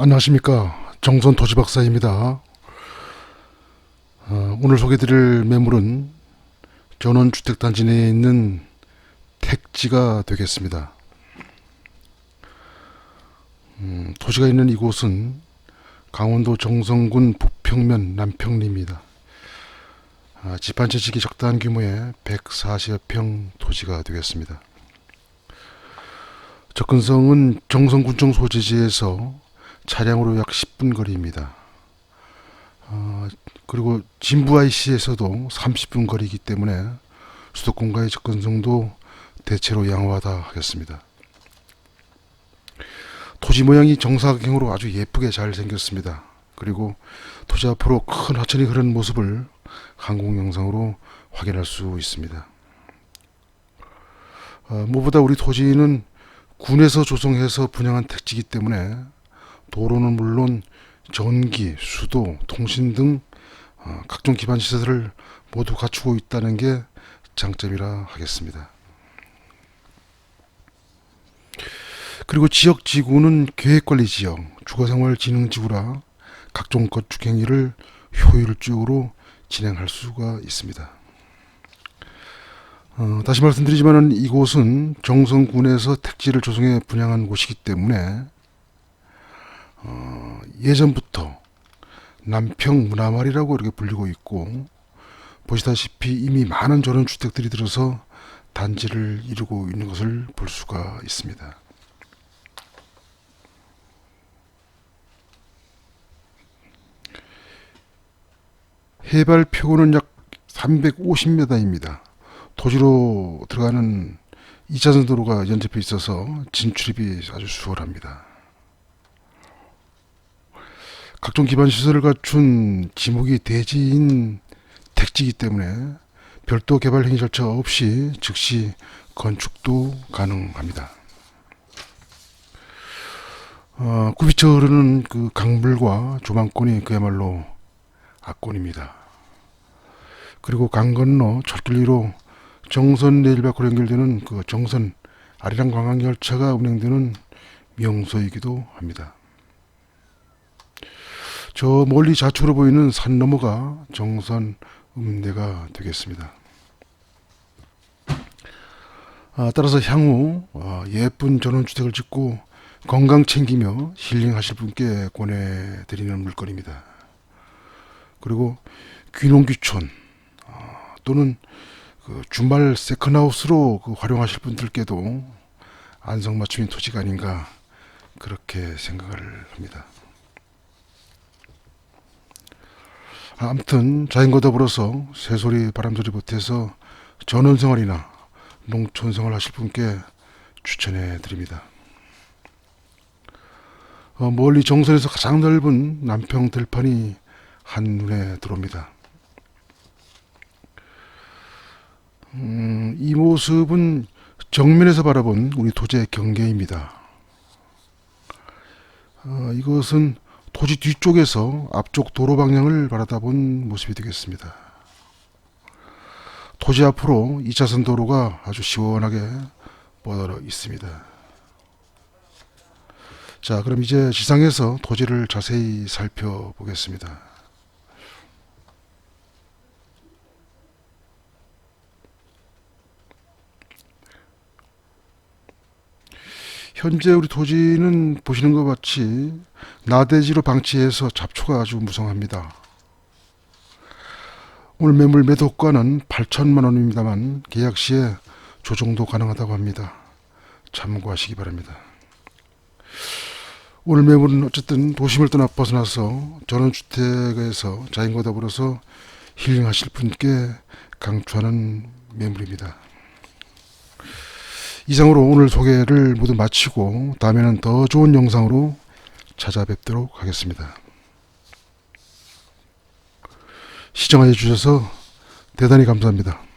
안녕하십니까 정선 토지박사입니다. 어, 오늘 소개드릴 매물은 전원주택단지 내에 있는 택지가 되겠습니다. 음, 토지가 있는 이곳은 강원도 정선군 북평면 남평리입니다. 아, 집한채 지기 적당한 규모의 140여 평 토지가 되겠습니다. 접근성은 정선군청 소재지에서 차량으로 약 10분 거리입니다. 어, 그리고 진부 IC에서도 30분 거리이기 때문에 수도권과의 접근성도 대체로 양호하다 하겠습니다. 토지 모양이 정사각형으로 아주 예쁘게 잘 생겼습니다. 그리고 토지 앞으로 큰 하천이 흐르는 모습을 항공 영상으로 확인할 수 있습니다. 어, 무엇보다 우리 토지는 군에서 조성해서 분양한 택지이기 때문에 도로는 물론 전기, 수도, 통신 등 어, 각종 기반 시설을 모두 갖추고 있다는 게 장점이라 하겠습니다. 그리고 지역 지구는 계획관리 지역, 주거생활 진흥 지구라 각종 건축 행위를 효율적으로 진행할 수가 있습니다. 어, 다시 말씀드리지만 이곳은 정성군에서 택지를 조성해 분양한 곳이기 때문에 어, 예전부터 남평 문화마을이라고 이렇게 불리고 있고 보시다시피 이미 많은 저런 주택들이 들어서 단지를 이루고 있는 것을 볼 수가 있습니다. 해발 표고는 약 350m입니다. 토지로 들어가는 2차선 도로가 연접해 있어서 진출입이 아주 수월합니다. 각종 기반 시설을 갖춘 지목이 대지인 택지이기 때문에 별도 개발 행위 절차 없이 즉시 건축도 가능합니다. 어, 구비처 흐르는 그 강물과 조망권이 그야말로 압권입니다. 그리고 강 건너 철길 위로 정선 밖으로 연결되는 그 정선 아리랑 관광 열차가 운행되는 명소이기도 합니다. 저 멀리 좌측으로 보이는 산 너머가 정선 음대가 되겠습니다. 아, 따라서 향후 아, 예쁜 전원주택을 짓고 건강 챙기며 힐링하실 분께 권해드리는 물건입니다. 그리고 귀농귀촌 아, 또는 그 주말 세컨하우스로 그 활용하실 분들께도 안성맞춤인 토지가 아닌가 그렇게 생각을 합니다. 아무튼 자연과 더불어서 새소리 바람소리 보태서 전원생활이나 농촌생활 하실 분께 추천해 드립니다. 어, 멀리 정선에서 가장 넓은 남평 들판이 한눈에 들어옵니다. 음, 이 모습은 정면에서 바라본 우리 토지의 경계입니다. 어, 이것은 토지 뒤쪽에서 앞쪽 도로 방향을 바라다본 모습이 되겠습니다. 토지 앞으로 2차선 도로가 아주 시원하게 뻗어 있습니다. 자, 그럼 이제 지상에서 토지를 자세히 살펴보겠습니다. 현재 우리 토지는 보시는 것 같이 나대지로 방치해서 잡초가 아주 무성합니다. 오늘 매물 매도가는 8천만 원입니다만 계약 시에 조정도 가능하다고 합니다. 참고하시기 바랍니다. 오늘 매물은 어쨌든 도심을 떠나 벗어나서 전원주택에서 자연과 더불어서 힐링하실 분께 강추하는 매물입니다. 이상으로 오늘 소개를 모두 마치고 다음에는 더 좋은 영상으로 찾아뵙도록 하겠습니다. 시청해 주셔서 대단히 감사합니다.